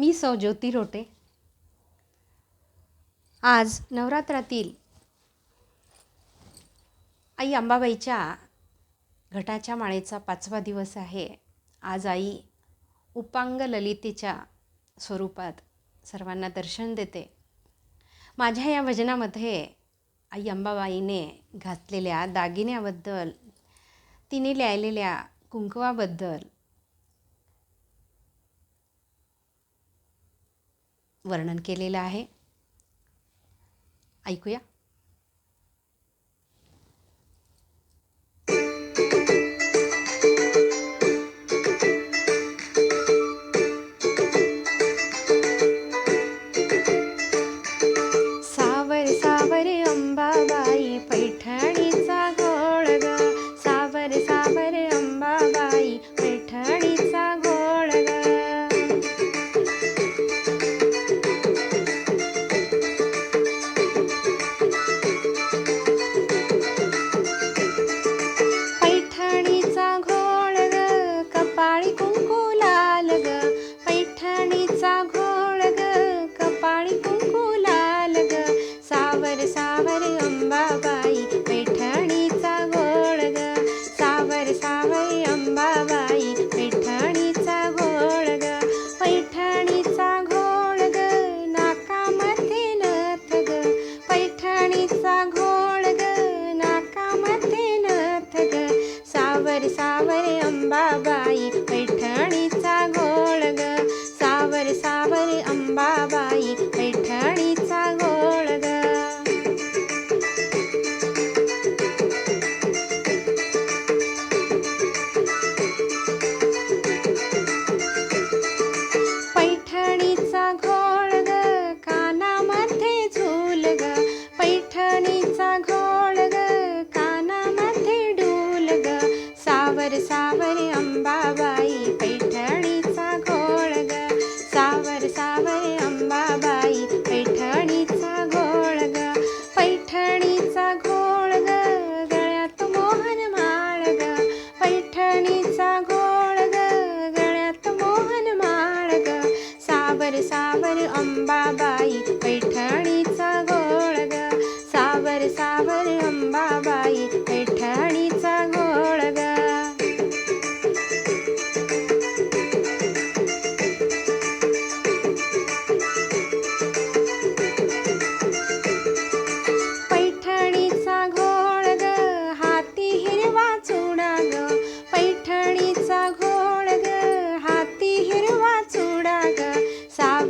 मी सौ ज्योती रोटे. आज नवरात्रातील आई अंबाबाईच्या घटाच्या माळेचा पाचवा दिवस आहे. आज आई उपांग ललितेच्या स्वरूपात सर्वांना दर्शन देते. माझ्या या भजनामध्ये आई अंबाबाईने घातलेल्या दागिन्याबद्दल तिने लिहिलेल्या कुंकवाबद्दल वर्णन केलेलं आहे. ऐकूया. सावर सावर अंबाबाई पैठणीचा गोळगा. सावर सावर சாவரே Baba.